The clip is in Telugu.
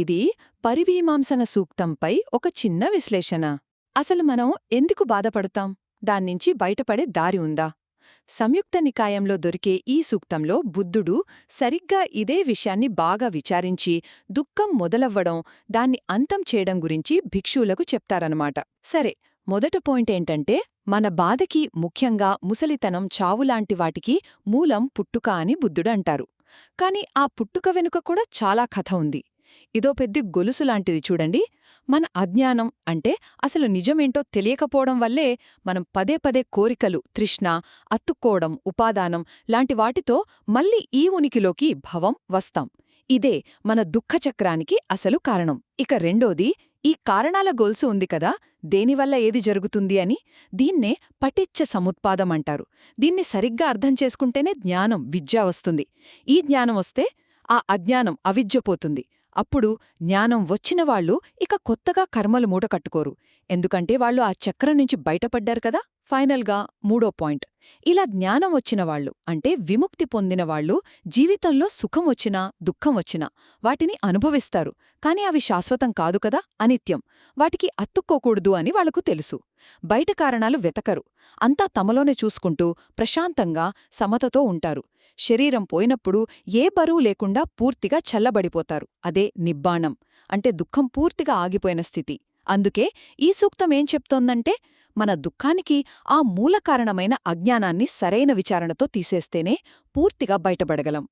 ఇది పరివీమాంసన సూక్తంపై ఒక చిన్న విశ్లేషణ. అసలు మనం ఎందుకు బాధపడతాం? దాన్నించి బయటపడే దారి ఉందా? సంయుక్త నికాయంలో దొరికే ఈ సూక్తంలో బుద్ధుడు సరిగ్గా ఇదే విషయాన్ని బాగా విచారించి దుఃఖం మొదలవ్వడం దాన్ని అంతం చేయడం గురించి భిక్షువులకు చెప్తారనమాట సరే మొదట పాయింట్ ఏంటంటే మన బాధకి ముఖ్యంగా ముసలితనం చావులాంటి వాటికి మూలం పుట్టుక అని బుద్ధుడంటారు కాని ఆ పుట్టుక వెనుక కూడా చాలా కథ ఉంది. ఇదో పెద్ద గొలుసు లాంటిది చూడండి. మన అజ్ఞానం అంటే అసలు నిజమేంటో తెలియకపోవడం వల్లే మనం పదే పదే కోరికలు తృష్ణ అత్తుకోవడం ఉపాదానం లాంటి వాటితో మళ్ళీ ఈ ఉనికిలోకి భవం వస్తాం. ఇదే మన దుఃఖచక్రానికి అసలు కారణం. ఇక రెండోది ఈ కారణాల గొలుసు ఉంది కదా దేనివల్ల ఏది జరుగుతుంది అని? దీన్నే పటిచ్చ సముత్పాదం అంటారు. దీన్ని సరిగ్గా అర్థం చేసుకుంటేనే జ్ఞానం విద్య వస్తుంది. ఈ జ్ఞానం వస్తే ఆ అజ్ఞానం అవిద్యపోతుంది అప్పుడు జ్ఞానం వచ్చినవాళ్ళు ఇక కొత్తగా కర్మలు మూటకట్టుకోరు ఎందుకంటే వాళ్ళు ఆ చక్రం నుంచి బయటపడ్డారు కదా? ఫైనల్గా మూడో పాయింట్. ఇలా జ్ఞానం వచ్చినవాళ్ళు అంటే విముక్తి పొందినవాళ్ళు జీవితంలో సుఖం వచ్చినా దుఃఖం వచ్చినా వాటిని అనుభవిస్తారు. కాని అవి శాశ్వతం కాదు కదా? అనిత్యం. వాటికి అత్తుక్కోకూడదు అని వాళ్ళకు తెలుసు. బయట కారణాలు వెతకరు. అంతా తమలోనే చూసుకుంటూ ప్రశాంతంగా సమతతో ఉంటారు. శరీరం పోయినప్పుడు ఏ బరువు లేకుండా పూర్తిగా చల్లబడిపోతారు. అదే నిబ్బాణం. అంటే దుఃఖం పూర్తిగా ఆగిపోయిన స్థితి. అందుకే ఈ సూక్తం ఏం చెప్తోందంటే మన దుఃఖానికి ఆ మూలకారణమైన అజ్ఞానాన్ని సరైన విచారణతో తీసేస్తేనే పూర్తిగా బయటపడగలం.